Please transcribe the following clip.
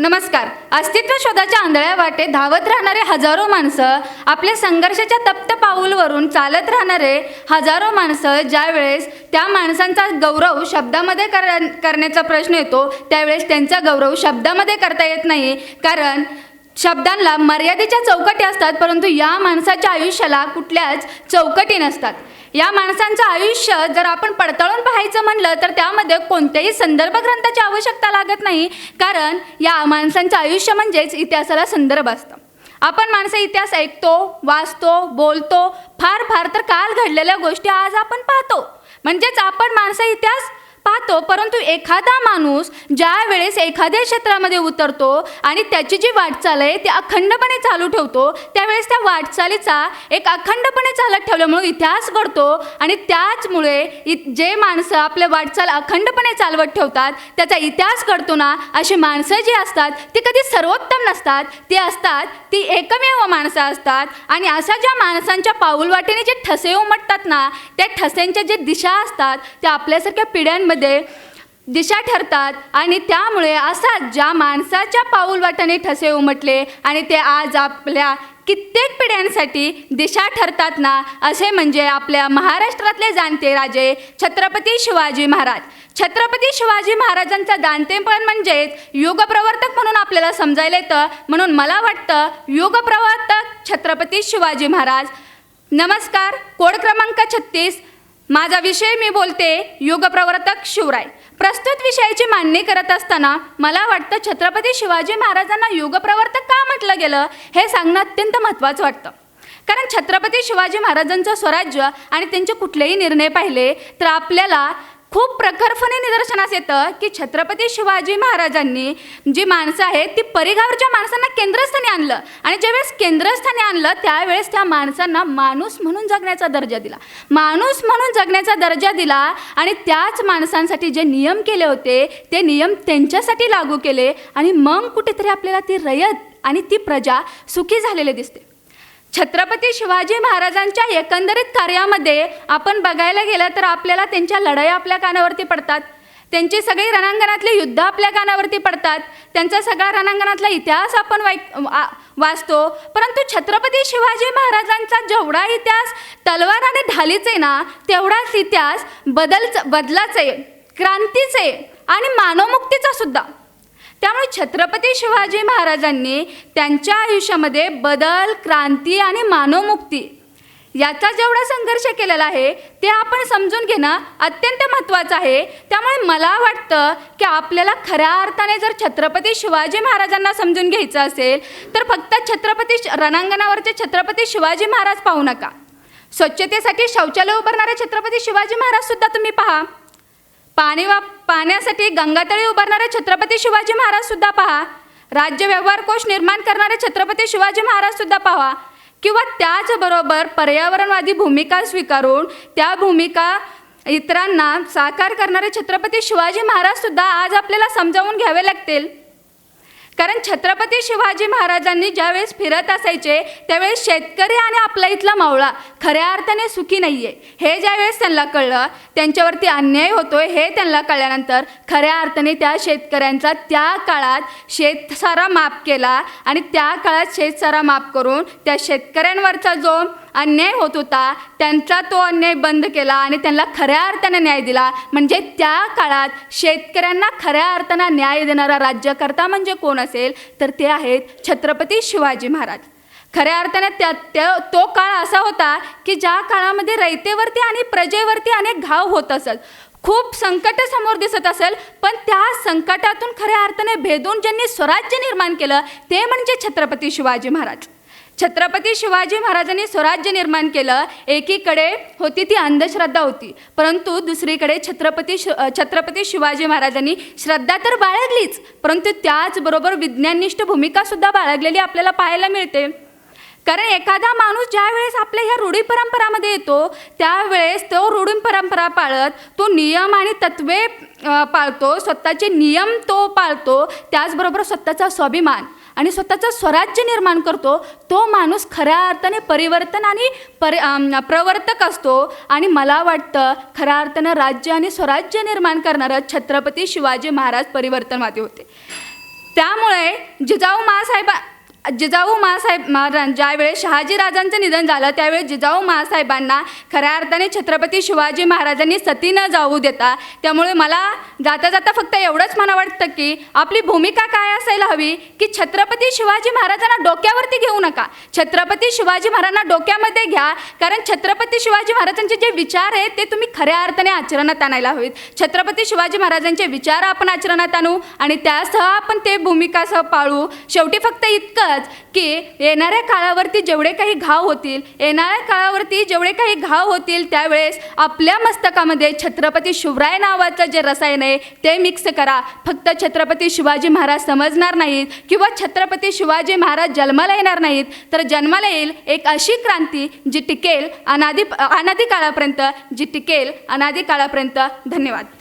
नमस्कार. अस्तित्व शोधाच्या आंधळ्या वाटे धावत राहणारे हजारो माणसं आपल्या संघर्षाच्या तप्त पाऊलवरून चालत राहणारे हजारो माणसं ज्यावेळेस त्या माणसांचा गौरव शब्दामध्ये कर करण्याचा प्रश्न येतो त्यावेळेस त्यांचा गौरव शब्दामध्ये करता येत नाही. कारण शब्दांना मर्यादेच्या चौकटी असतात परंतु या माणसाच्या आयुष्याला कुठल्याच चौकटी नसतात. या माणसांचं आयुष्य जर आपण पडताळून पाहायचं म्हणलं तर त्यामध्ये कोणत्याही संदर्भ ग्रंथाची आवश्यकता लागत नाही. कारण या माणसांचं आयुष्य म्हणजेच इतिहासाला संदर्भ असतं. आपण माणसं इतिहास ऐकतो वाचतो बोलतो फार फार तर काल घडलेल्या गोष्टी आज आपण पाहतो. म्हणजेच आपण माणसं इतिहास पाहतो परंतु एखादा माणूस ज्या वेळेस एखाद्या क्षेत्रामध्ये उतरतो आणि त्याची जी वाटचाल आहे ती अखंडपणे चालू ठेवतो त्यावेळेस त्या वाटचालीचा एक अखंडपणे चालत ठेवल्यामुळे इतिहास घडतो आणि त्याचमुळे इ जे माणसं आपले वाटचाल अखंडपणे चालवत ठेवतात त्याचा इतिहास घडतो ना अशी माणसं जी असतात ती कधी सर्वोत्तम नसतात. ती असतात ती एकमेव माणसं असतात आणि अशा ज्या माणसांच्या पाऊलवाटेने जे ठसे उमटतात ना त्या ठसेंच्या जे दिशा असतात त्या आपल्यासारख्या पिढ्यांमध्ये दिशा ठरतात आणि त्यामुळे असा ज्या माणसाच्या पाऊलवाटाने ठसे उमटले आणि ते आज आपल्या कित्येक पिढ्यांसाठी दिशा ठरतात ना असे म्हणजे आपल्या महाराष्ट्रातले जाणते राजे छत्रपती शिवाजी महाराज. छत्रपती शिवाजी महाराजांचा दानतेपण म्हणजेच युगप्रवर्तक म्हणून आपल्याला समजायला येतं. म्हणून मला वाटतं युगप्रवर्तक छत्रपती शिवाजी महाराज. नमस्कार कोड क्रमांक छत्तीस माझा विषय मी बोलते युगप्रवर्तक शिवराय. प्रस्तुत विषयाची मांडणी करत असताना मला वाटतं छत्रपती शिवाजी महाराजांना युगप्रवर्तक का म्हटलं गेलं हे सांगणं अत्यंत महत्त्वाचं वाटतं. कारण छत्रपती शिवाजी महाराजांचं स्वराज्य आणि त्यांचे कुठलेही निर्णय पाहिले तर आपल्याला खूप प्रखरपणे निदर्शनास येतं की छत्रपती शिवाजी महाराजांनी जी माणसं आहेत ती परिघावरच्या माणसांना केंद्रस्थानी आणलं. आणि ज्यावेळेस केंद्रस्थानी आणलं त्यावेळेस त्या माणसांना माणूस म्हणून जगण्याचा दर्जा दिला. माणूस म्हणून जगण्याचा दर्जा दिला आणि त्याच माणसांसाठी जे नियम केले होते ते नियम त्यांच्यासाठी लागू केले आणि मग कुठेतरी आपल्याला ती रयत आणि ती प्रजा सुखी झालेली दिसते. छत्रपती शिवाजी महाराजांच्या एकंदरीत कार्यामध्ये आपण बघायला गेलं तर आपल्याला त्यांच्या लढाया आपल्या कानावरती पडतात. त्यांची सगळी रणांगणातली युद्ध आपल्या कानावरती पडतात. त्यांचा सगळा रणांगणातला इतिहास आपण वाईक वाचतो. परंतु छत्रपती शिवाजी महाराजांचा जेवढा इतिहास तलवार आणि ढालीचे ना तेवढाच इतिहास बदल बदलाचे क्रांतीचे आणि मानवमुक्तीचा सुद्धा. त्यामुळे छत्रपती शिवाजी महाराजांनी त्यांच्या आयुष्यामध्ये बदल क्रांती आणि मानवमुक्ती याचा जेवढा संघर्ष केलेला आहे ते आपण समजून घेणं अत्यंत महत्त्वाचं आहे. त्यामुळे मला वाटतं की आपल्याला खऱ्या अर्थाने जर छत्रपती शिवाजी महाराजांना समजून घ्यायचं असेल तर फक्त छत्रपती श- रणांगणावरचे छत्रपती शिवाजी महाराज पाहू नका. स्वच्छतेसाठी शौचालय उभारणारे छत्रपती शिवाजी महाराज सुद्धा तुम्ही पहा. पाणी वा पाण्यासाठी गंगातळी उभारणारे छत्रपती शिवाजी महाराज सुद्धा पहा. राज्य व्यवहार कोश निर्माण करणारे छत्रपती शिवाजी महाराज सुद्धा पहा. किंवा त्याचबरोबर पर्यावरणवादी भूमिका स्वीकारून त्या भूमिका इतरांना साकार करणारे छत्रपती शिवाजी महाराज सुद्धा आज आपल्याला समजावून घ्यावे लागतील. कारण छत्रपती शिवाजी महाराजांनी ज्यावेळेस फिरत असायचे त्यावेळेस शेतकरी आणि आपला इथला मावळा खऱ्या अर्थाने सुखी नाही आहे हे ज्यावेळेस त्यांना कळलं त्यांच्यावरती अन्याय होतोय हे त्यांना कळल्यानंतर खऱ्या अर्थाने त्या शेतकऱ्यांचा त्या काळात शेतसारा माफ केला आणि त्या काळात शेतसारा माफ करून त्या शेतकऱ्यांवरचा जो अन्याय होत होता त्यांचा तो अन्याय बंद केला आणि त्यांना खऱ्या अर्थानं न्याय दिला. म्हणजे त्या काळात शेतकऱ्यांना खऱ्या अर्थानं न्याय देणारा राज्यकर्ता म्हणजे कोण असेल? तर ते आहेत छत्रपती शिवाजी महाराज. खऱ्या अर्थाने त्या त्या तो काळ असा होता की ज्या काळामध्ये रयतेवरती आणि प्रजेवरती अनेक घाव होत असत. खूप संकट समोर दिसत असेल पण त्या संकटातून खऱ्या अर्थाने भेदून ज्यांनी स्वराज्य निर्माण केलं ते म्हणजे छत्रपती शिवाजी महाराज. छत्रपती शिवाजी महाराजांनी स्वराज्य निर्माण केलं. एकीकडे होती ती अंधश्रद्धा होती. परंतु दुसरीकडे छत्रपती शि छत्रपती शिवाजी महाराजांनी श्रद्धा तर बाळगलीच. परंतु त्याचबरोबर विज्ञाननिष्ठ भूमिकासुद्धा बाळगलेली आपल्याला पाहायला मिळते. कारण एखादा माणूस ज्या वेळेस आपल्या ह्या रूढी परंपरामध्ये येतो त्यावेळेस तो रूढी परंपरा पाळत तो नियम आणि तत्वे पाळतो स्वतःचे नियम तो पाळतो त्याचबरोबर स्वतःचा स्वाभिमान. आणि स्वतःचं स्वराज्य निर्माण करतो तो माणूस खऱ्या अर्थाने परिवर्तन आणि परि प्रवर्तक असतो. आणि मला वाटतं खऱ्या अर्थानं राज्य आणि स्वराज्य निर्माण करणारं छत्रपती शिवाजी महाराज परिवर्तनवादी होते. त्यामुळे जिजाऊ मासाहेबा जिजाऊ महासाहेब महाराज ज्यावेळेस शहाजीराजांचं निधन झालं त्यावेळेस जिजाऊ महासाहेबांना खऱ्या अर्थाने छत्रपती शिवाजी महाराजांनी सती न जाऊ देता त्यामुळे मला जाता जाता फक्त एवढंच मला वाटतं की आपली भूमिका काय असायला हवी की छत्रपती शिवाजी महाराजांना डोक्यावरती घेऊ नका. छत्रपती शिवाजी महाराजांना डोक्यामध्ये घ्या कारण छत्रपती शिवाजी महाराजांचे जे विचार आहेत ते तुम्ही खऱ्या अर्थाने आचरणात आणायला हवेत. छत्रपती शिवाजी महाराजांचे विचार आपण आचरणात आणू आणि त्यासह आपण ते भूमिकासह पाळू. शेवटी फक्त इतकं इतकंच की येणाऱ्या काळावरती जेवढे काही घाव होतील येणाऱ्या काळावरती जेवढे काही घाव होतील त्यावेळेस आपल्या मस्तकामध्ये छत्रपती शिवराय नावाचं जे रसायन आहे ते मिक्स करा. फक्त छत्रपती शिवाजी महाराज समजणार नाहीत किंवा छत्रपती शिवाजी महाराज जन्माला येणार नाहीत तर जन्माला येईल एक अशी क्रांती जी टिकेल अनादि अनादि काळापर्यंत जी टिकेल अनादि काळापर्यंत धन्यवाद.